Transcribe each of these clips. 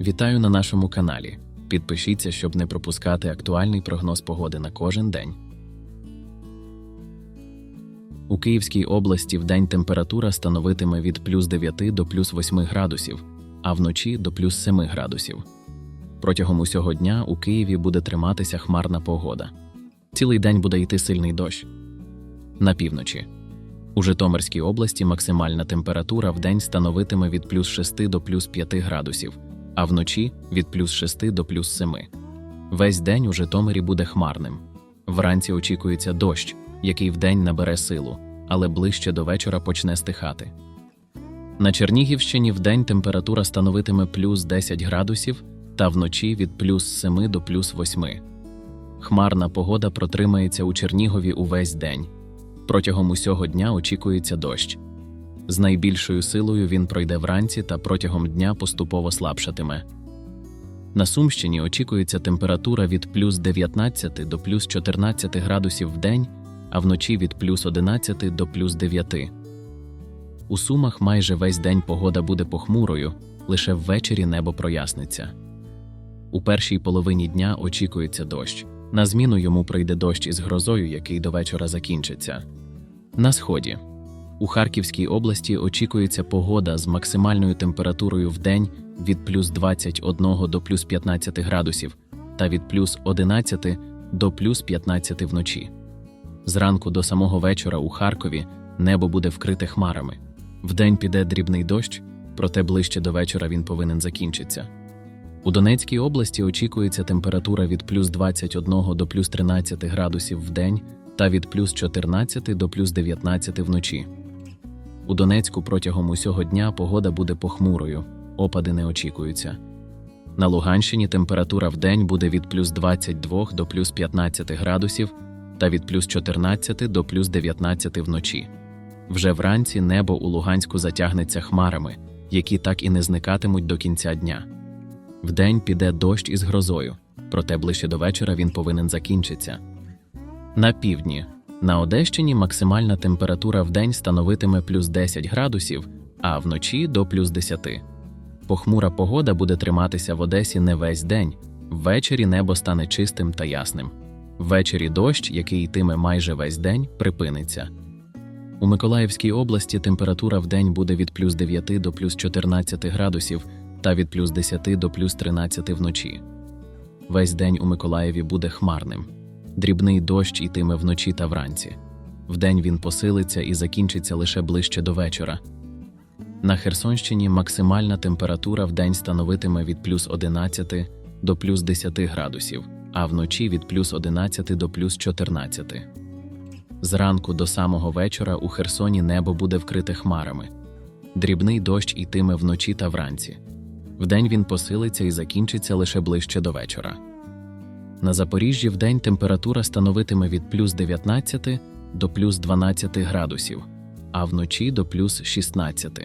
Вітаю на нашому каналі. Підпишіться, щоб не пропускати актуальний прогноз погоди на кожен день. У Київській області вдень температура становитиме від плюс 9 до плюс 8 градусів, а вночі до плюс 7 градусів. Протягом усього дня у Києві буде триматися хмарна погода. Цілий день буде йти сильний дощ. На півночі. У Житомирській області максимальна температура в день становитиме від плюс 6 до плюс 5 градусів, а вночі від плюс 6 до плюс 7. Весь день у Житомирі буде хмарним. Вранці очікується дощ, який вдень набере силу, але ближче до вечора почне стихати. На Чернігівщині вдень температура становитиме плюс 10 градусів та вночі від плюс 7 до плюс 8. Хмарна погода протримається у Чернігові увесь день. Протягом усього дня очікується дощ. З найбільшою силою він пройде вранці та протягом дня поступово слабшатиме. На Сумщині очікується температура від плюс 19 до плюс 14 градусів в день, а вночі від плюс 11 до плюс 9. У Сумах майже весь день погода буде похмурою, лише ввечері небо проясниться. У першій половині дня очікується дощ. На зміну йому прийде дощ із грозою, який до вечора закінчиться. На сході. У Харківській області очікується погода з максимальною температурою в день від плюс 21 до плюс 15 градусів та від плюс 11 до плюс 15 вночі. Зранку до самого вечора у Харкові небо буде вкрите хмарами. Вдень піде дрібний дощ, проте ближче до вечора він повинен закінчитися. У Донецькій області очікується температура від плюс 21 до плюс 13 градусів в день та від плюс 14 до плюс 19 вночі. У Донецьку протягом усього дня погода буде похмурою, опади не очікуються. На Луганщині температура в день буде від плюс 22 до плюс 15 градусів та від плюс 14 до плюс 19 вночі. Вже вранці небо у Луганську затягнеться хмарами, які так і не зникатимуть до кінця дня. Вдень піде дощ із грозою, проте ближче до вечора він повинен закінчитися. На півдні. На Одещині максимальна температура в день становитиме плюс 10 градусів, а вночі до плюс 10. Похмура погода буде триматися в Одесі не весь день. Ввечері небо стане чистим та ясним. Ввечері дощ, який йтиме майже весь день, припиниться. У Миколаївській області температура в день буде від плюс 9 до плюс 14 градусів та від плюс 10 до плюс 13 вночі. Весь день у Миколаєві буде хмарним. Дрібний дощ йтиме вночі та вранці. Вдень він посилиться і закінчиться лише ближче до вечора. На Херсонщині максимальна температура в день становитиме від плюс 11 до плюс 10 градусів, а вночі від плюс 11 до плюс 14. Зранку до самого вечора у Херсоні небо буде вкрите хмарами. Дрібний дощ йтиме вночі та вранці. Вдень він посилиться і закінчиться лише ближче до вечора. На Запоріжжі вдень температура становитиме від плюс 19 до плюс 12 градусів, а вночі до плюс 16.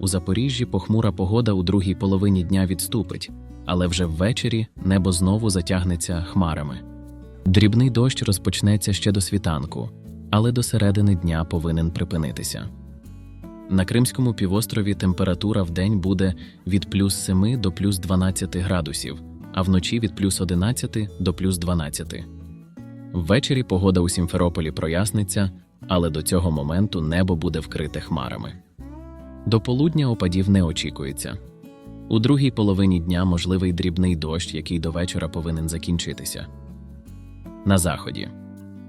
У Запоріжжі похмура погода у другій половині дня відступить, але вже ввечері небо знову затягнеться хмарами. Дрібний дощ розпочнеться ще до світанку, але до середини дня повинен припинитися. На Кримському півострові температура в день буде від плюс 7 до плюс 12 градусів, а вночі від плюс 11 до плюс 12. Ввечері погода у Сімферополі проясниться, але до цього моменту небо буде вкрите хмарами. До полудня опадів не очікується. У другій половині дня можливий дрібний дощ, який до вечора повинен закінчитися. На заході.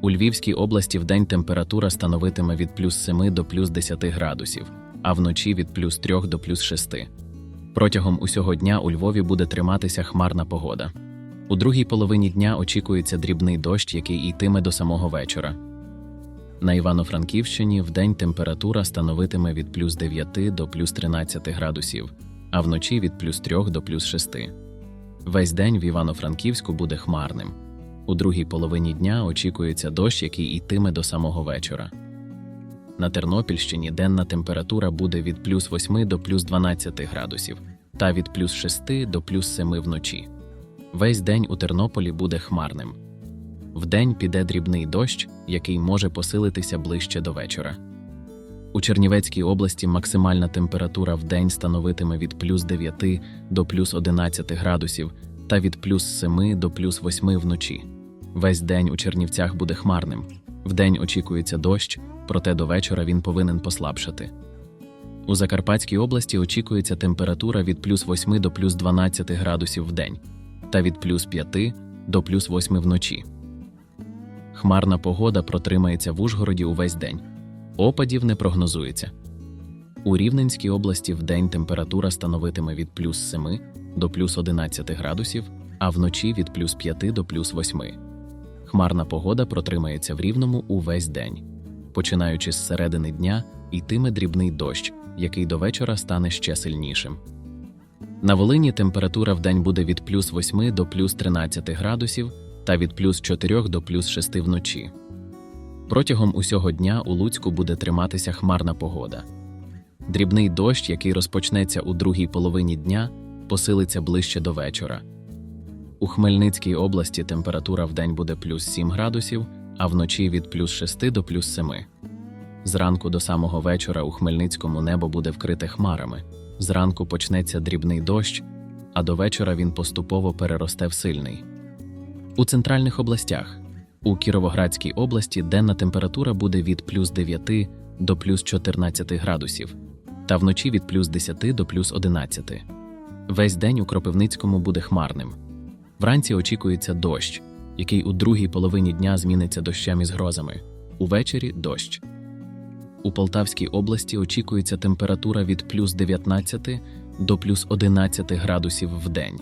У Львівській області вдень температура становитиме від плюс 7 до плюс 10 градусів, а вночі від плюс 3 до плюс 6. Протягом усього дня у Львові буде триматися хмарна погода. У другій половині дня очікується дрібний дощ, який йтиме до самого вечора. На Івано-Франківщині вдень температура становитиме від плюс 9 до плюс 13 градусів, а вночі від плюс 3 до плюс 6. Весь день в Івано-Франківську буде хмарним. У другій половині дня очікується дощ, який йтиме до самого вечора. На Тернопільщині денна температура буде від плюс 8 до плюс 12 градусів та від плюс 6 до плюс 7 вночі. Весь день у Тернополі буде хмарним. Вдень піде дрібний дощ, який може посилитися ближче до вечора. У Чернівецькій області максимальна температура в день становитиме від плюс 9 до плюс 11 градусів та від плюс 7 до плюс 8 вночі. Весь день у Чернівцях буде хмарним. Вдень очікується дощ, проте до вечора він повинен послабшати. У Закарпатській області очікується температура від плюс 8 до плюс 12 градусів в день та від плюс 5 до плюс 8 вночі. Хмарна погода протримається в Ужгороді увесь день. Опадів не прогнозується. У Рівненській області вдень температура становитиме від плюс 7 до плюс 11 градусів, а вночі від плюс 5 до плюс 8. Хмарна погода протримається в Рівному увесь день. Починаючи з середини дня, йтиме дрібний дощ, який до вечора стане ще сильнішим. На Волині температура вдень буде від плюс 8 до плюс 13 градусів та від плюс 4 до плюс 6 вночі. Протягом усього дня у Луцьку буде триматися хмарна погода. Дрібний дощ, який розпочнеться у другій половині дня, посилиться ближче до вечора. У Хмельницькій області температура вдень буде плюс 7 градусів, а вночі від плюс 6 до плюс 7. Зранку до самого вечора у Хмельницькому небо буде вкрите хмарами. Зранку почнеться дрібний дощ, а до вечора він поступово переросте в сильний. У центральних областях у Кіровоградській області денна температура буде від плюс 9 до плюс 14 градусів, та вночі від плюс 10 до плюс 11. Весь день у Кропивницькому буде хмарним. Вранці очікується дощ, який у другій половині дня зміниться дощем із грозами. Увечері дощ. У Полтавській області очікується температура від плюс 19 до плюс 11 градусів в день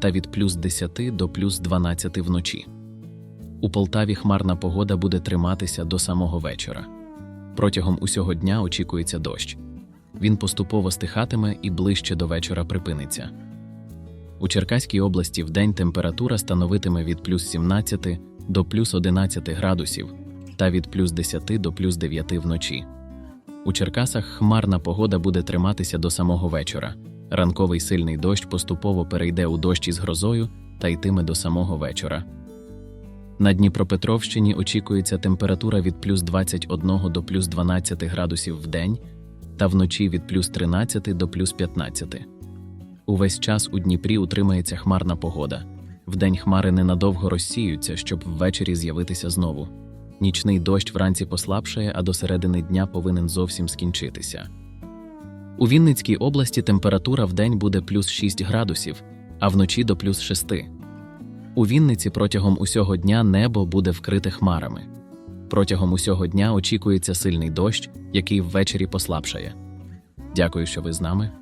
та від плюс 10 до плюс 12 вночі. У Полтаві хмарна погода буде триматися до самого вечора. Протягом усього дня очікується дощ. Він поступово стихатиме і ближче до вечора припиниться. У Черкаській області вдень температура становитиме від плюс 17 до плюс 11 градусів та від плюс 10 до плюс 9 вночі. У Черкасах хмарна погода буде триматися до самого вечора. Ранковий сильний дощ поступово перейде у дощ із грозою та йтиме до самого вечора. На Дніпропетровщині очікується температура від плюс 21 до плюс 12 градусів в день та вночі від плюс 13 до плюс 15. Увесь час у Дніпрі утримається хмарна погода. Вдень хмари ненадовго розсіються, щоб ввечері з'явитися знову. Нічний дощ вранці послабшає, а до середини дня повинен зовсім скінчитися. У Вінницькій області температура вдень буде плюс 6 градусів, а вночі до плюс 6. У Вінниці протягом усього дня небо буде вкрите хмарами. Протягом усього дня очікується сильний дощ, який ввечері послабшає. Дякую, що ви з нами.